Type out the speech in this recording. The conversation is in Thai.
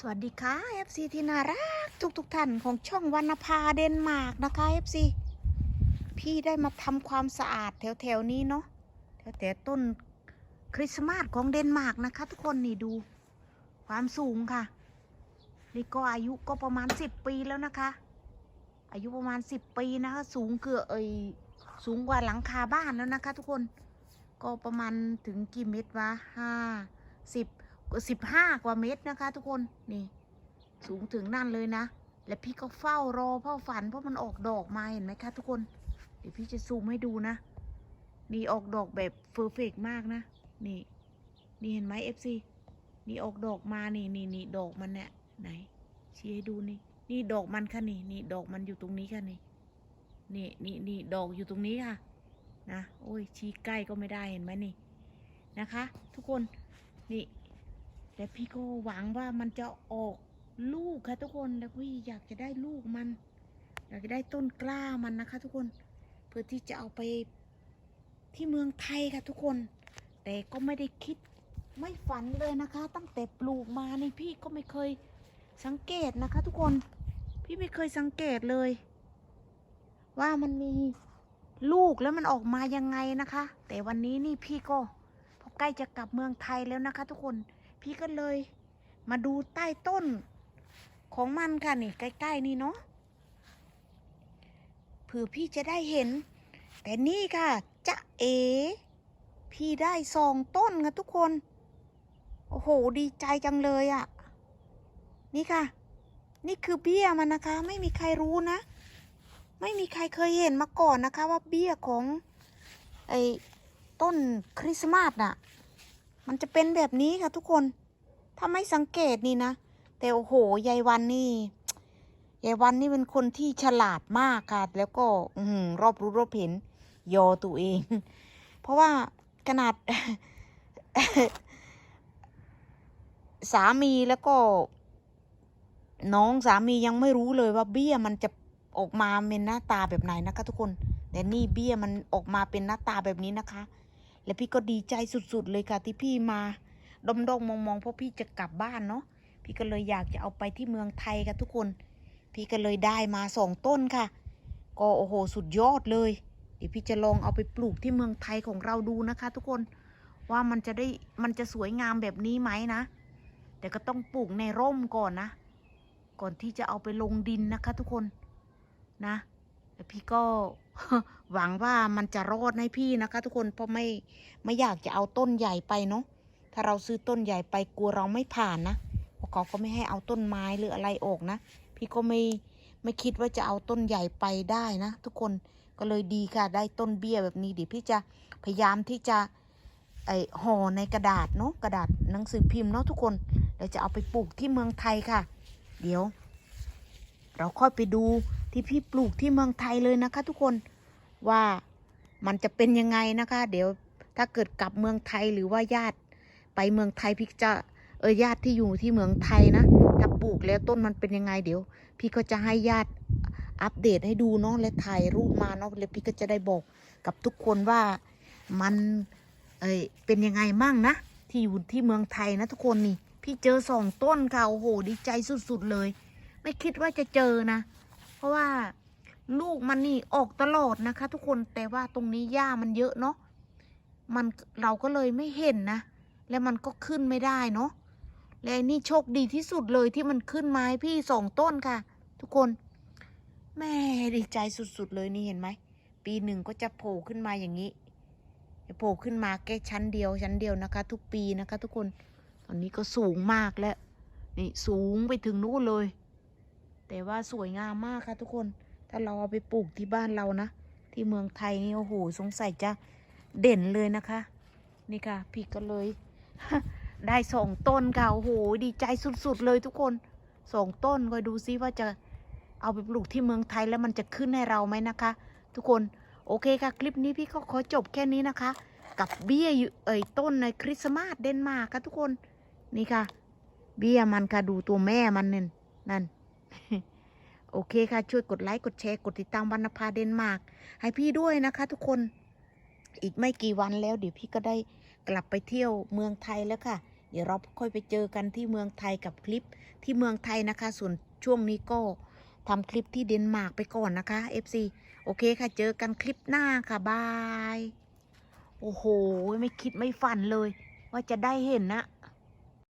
สวัสดีค่ะ FC ที่น่ารักทุกทุกๆท่านของช่องวรรณภาเดนมาร์กนะคะ FC พี่ได้มาทำความสะอาดแถวแถวๆนี้เนาะแถวแต่ต้นคริสต์มาสของเดนมาร์กนะคะ ทุกคนนี่ดูความสูงค่ะ นี่ก็อายุก็ประมาณ 10 ปีแล้วนะคะ อายุประมาณ 10 ปีนะคะ สูงเกือบเอยสูงกว่าหลังคาบ้านแล้วนะคะ ทุกคนก็ประมาณถึงกี่เมตรวะห้าสิบ สิบห้ากว่าเมตรนะคะ ทุกคนนี่ สูงถึงนั่นเลยนะ และพี่ก็เฝ้ารอเฝ้าฝันเพราะมันออกดอกมาเห็นไหมคะทุกคน เดี๋ยวพี่จะซูมให้ดูนะ นี่ออกดอกแบบเฟอร์เฟกมากนะ นี่ นี่เห็นไหมเอฟซีนี่ออกดอกมานี่นี่นี่ดอกมันเนี่ยไหนชี้ให้ดูนี่นี่ดอกมันค่ะนี่นี่ดอกมันอยู่ตรงนี้ค่ะนี่นี่นี่นี่ดอกอยู่ตรงนี้ค่ะ นะโอ้ยชี้ใกล้ก็ไม่ได้เห็นไหมนี่นะคะ ทุกคนนี่ แต่พี่ก็หวังว่ามันจะออกลูกค่ะทุกคนแล้วพี่อยากจะได้ลูกมัน อยากจะได้ต้นกล้ามันนะคะ ทุกคนเพื่อที่จะเอาไปที่เมืองไทยค่ะทุกคน แต่ก็ไม่ได้คิดไม่ฝันเลยนะคะ ตั้งแต่ปลูกมานี่พี่ก็ไม่เคยสังเกตนะคะ ทุกคนพี่ไม่เคยสังเกตเลย ว่ามันมีลูกแล้วมันออกมายังไงนะคะ แต่วันนี้นี่พี่ก็พอใกล้จะกลับเมืองไทยแล้วนะคะ ทุกคน พี่ก็เลย มาดูใต้ต้นของมันค่ะนี่ใกล้ ๆ นี่เนาะเผื่อพี่จะได้เห็น แต่นี่ค่ะจะเอ พี่ได้สองต้นค่ะทุกคน โอ้โห ดีใจจังเลยอะ่ะ นี่ค่ะ นี่คือเบี้ยมันนะคะ ไม่มีใครรู้นะ ไม่มีใครเคยเห็นมาก่อนนะคะ ว่าเบี้ยของไอ้ต้นคริสต์มาสน่ะ มันจะเป็นแบบนี้ค่ะทุกคน ถ้าไม่สังเกตนี่นะ แต่โอ้โห ยายวันนี่ ยายวันนี่เป็นคนที่ฉลาดมากค่ะ แล้วก็ อืรอบรู้รอบเห็น ยอตัวเอง เพราะว่าขนาด สามีแล้วก็ น้องสามียังไม่รู้เลยว่าเบี้ยมันจะออกมาเป็นหน้าตาแบบไหนนะคะทุกคน แต่นี่เบี้ยมันออกมาเป็นหน้าตาแบบนี้นะคะ และพี่ก็ดีใจสุดๆเลยค่ะที่พี่มาดมดมมองมองๆเพราะพี่จะกลับบ้านเนาะพี่ก็เลยอยากจะเอาไปที่เมืองไทยค่ะทุกคน พี่ก็เลยได้มาสองต้นค่ะ ก็โอ้โหสุดยอดเลย เดี๋ยวพี่จะลองเอาไปปลูกที่เมืองไทยของเราดูนะคะ ทุกคนว่ามันจะได้มันจะสวยงามแบบนี้ไหมนะ แต่ก็ต้องปลูกในร่มก่อนนะ ก่อนที่จะเอาไปลงดินนะคะ ทุกคนนะ พี่ก็หวังว่ามันจะรอดให้พี่นะคะ ทุกคนเพราะไม่ไม่อยากจะเอาต้นใหญ่ไปเนาะถ้าเราซื้อต้นใหญ่ไปกลัวเราไม่ผ่านนะเพราะเขาก็ไม่ให้เอาต้นไม้หรืออะไรออกนะ พี่ก็ไม่ไม่คิดว่าจะเอาต้นใหญ่ไปได้นะทุกคนก็เลยดีค่ะ ได้ต้นเบี้ยแบบนี้เดี๋ยวพี่จะพยายามที่จะไอห่อในกระดาษเนาะกระดาษหนังสือพิมพ์เนาะทุกคนเราจะเอาไปปลูกที่เมืองไทยค่ะ เดี๋ยว เราค่อยไปดู ที่พี่ปลูกที่เมืองไทยเลยนะคะ ทุกคนว่ามันจะเป็นยังไงนะคะ เดี๋ยวถ้าเกิดกลับเมืองไทยหรือว่าญาติไปเมืองไทยพี่จะเออญาติที่อยู่ที่เมืองไทยนะ ถ้าปลูกแล้วต้นมันเป็นยังไงเดี๋ยว พี่ก็จะให้ญาติอัปเดตให้ดูเนาะและถ่ายรูปมาเนาะแล้วพี่ก็จะได้บอกกับทุกคนว่ามันเอยเป็นยังไงมั่งนะ ที่อยู่ที่เมืองไทยนะทุกคนนี่ พี่เจอสองต้นค่ะโอ้โหดีใจสุดๆเลย ไม่คิดว่าจะเจอนะ เพราะว่าลูกมันนี่ออกตลอดนะคะ ทุกคนแต่ว่าตรงนี้หญ้ามันเยอะเนาะมันเราก็เลยไม่เห็นนะ แล้วมันก็ขึ้นไม่ได้เนาะและนี่โชคดีที่สุดเลยที่มันขึ้นไม้พี่สองต้นค่ะ ทุกคนแม่ดีใจสุดๆเลยนี่เห็นไหมปีหนึ่งก็จะโผล่ขึ้นมาอย่างนี้โผล่ขึ้นมาแค่ชั้นเดียวชั้นเดียวนะคะ ทุกปีนะคะ ทุกคนตอนนี้ก็สูงมากแล้วนี่สูงไปถึงนู่นเลย แต่ว่าสวยงามมากค่ะทุกคน ถ้าเราเอาไปปลูกที่บ้านเรานะ ที่เมืองไทยนี่โอ้โหสงสัยจะเด่นเลยนะคะ นี่ค่ะพี่ก็เลย ได้สองต้นค่ะโอ้โหดีใจสุดๆเลยทุกคนสองต้นคอยดูซิว่าจะเอาไปปลูกที่เมืองไทยแล้วมันจะขึ้นให้เราไหมนะคะ ทุกคนโอเคค่ะ คลิปนี้พี่ก็ขอจบแค่นี้นะคะ กับเบี้ยเอ่ยต้นในคริสต์มาสเดนมาร์กค่ะทุกคนนี่ค่ะ เบี้ยมันค่ะดูตัวแม่มันนั่นนั่น โอเคค่ะ ช่วยกดไลค์ กดแชร์ กดติดตามวรรณภาเดนมาร์กให้พี่ด้วยนะคะ ทุกคน อีกไม่กี่วันแล้ว เดี๋ยวพี่ก็ได้กลับไปเที่ยวเมืองไทยแล้วค่ะ เดี๋ยวเราค่อยไปเจอกันที่เมืองไทยกับคลิปที่เมืองไทยนะคะ ส่วนช่วงนี้ก็ทำคลิปที่เดนมาร์กไปก่อนนะคะ FC โอเคค่ะ เจอกันคลิปหน้าค่ะบาย โอ้โห ไม่คิดไม่ฝันเลย ว่าจะได้เห็นนะ